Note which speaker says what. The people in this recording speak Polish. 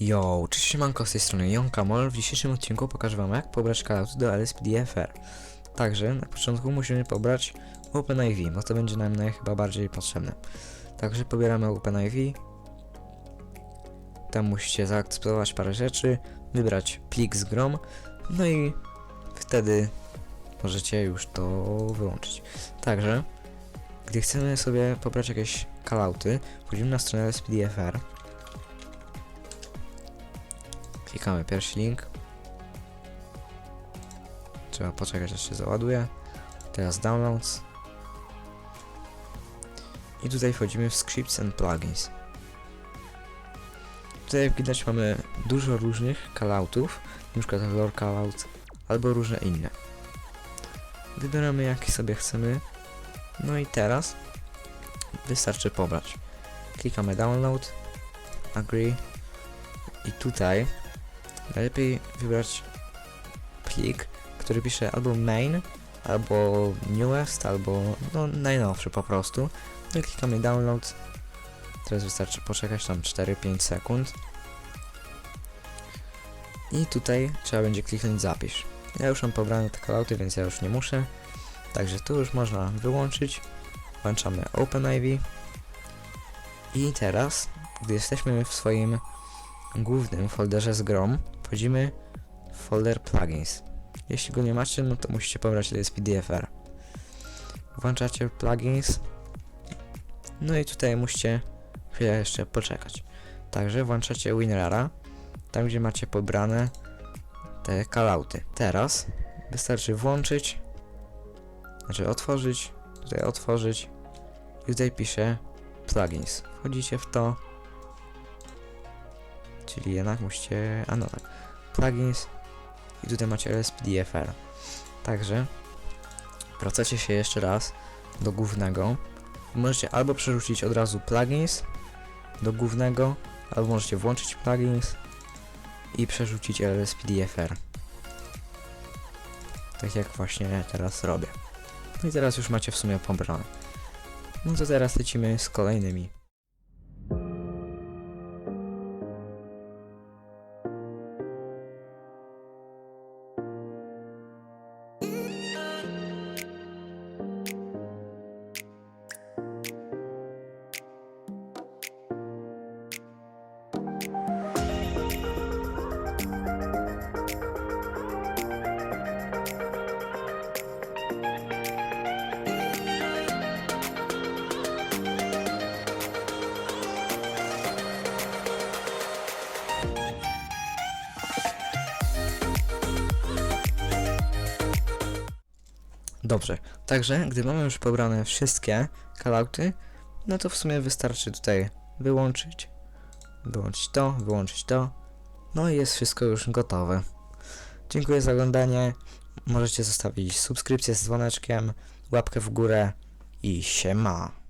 Speaker 1: Yo, cześć siemanko z tej strony Jon Kamol. W dzisiejszym odcinku pokażę wam jak pobrać callouty do LSPDFR. Także na początku musimy pobrać OpenIV, bo to będzie nam chyba bardziej potrzebne. Także pobieramy OpenIV. Tam musicie zaakceptować parę rzeczy, wybrać plik z grom, no i wtedy możecie już to wyłączyć. Także, gdy chcemy sobie pobrać jakieś callouty, wchodzimy na stronę LSPDFR. Klikamy pierwszy link. Trzeba poczekać aż się załaduje. Teraz downloads. I tutaj wchodzimy w scripts and plugins. Tutaj jak widać mamy dużo różnych calloutów, przykład lore callout albo różne inne. Wybieramy jaki sobie chcemy. No i teraz wystarczy pobrać. Klikamy download, agree i tutaj najlepiej wybrać plik, który pisze albo main, albo newest, albo no najnowszy po prostu. No klikamy download. Teraz wystarczy poczekać tam 4-5 sekund. I tutaj trzeba będzie kliknąć zapisz. Ja już mam pobrane te callouty, więc ja już nie muszę. Także tu już można wyłączyć. Włączamy OpenIV. I teraz, gdy jesteśmy w swoim głównym folderze z GROM wchodzimy w folder plugins. Jeśli go nie macie, no to musicie pobrać LSPDFR. Włączacie plugins. No i tutaj musicie chwilę jeszcze poczekać. Także włączacie WinRara, tam gdzie macie pobrane te callouty. Teraz wystarczy włączyć, znaczy otworzyć, tutaj otworzyć i tutaj pisze plugins. Wchodzicie w to, czyli jednak musicie, a no tak, plugins i tutaj macie LSPDFR. Także wracacie się jeszcze raz do głównego. Możecie albo przerzucić od razu plugins do głównego, albo możecie włączyć plugins i przerzucić LSPDFR. Tak jak właśnie teraz robię. No i teraz już macie w sumie pobrane. No to teraz lecimy z kolejnymi. Dobrze, także gdy mamy już pobrane wszystkie callouty, no to w sumie wystarczy tutaj wyłączyć, wyłączyć to, wyłączyć to, no i jest wszystko już gotowe. Dziękuję za oglądanie, możecie zostawić subskrypcję z dzwoneczkiem, łapkę w górę i siema.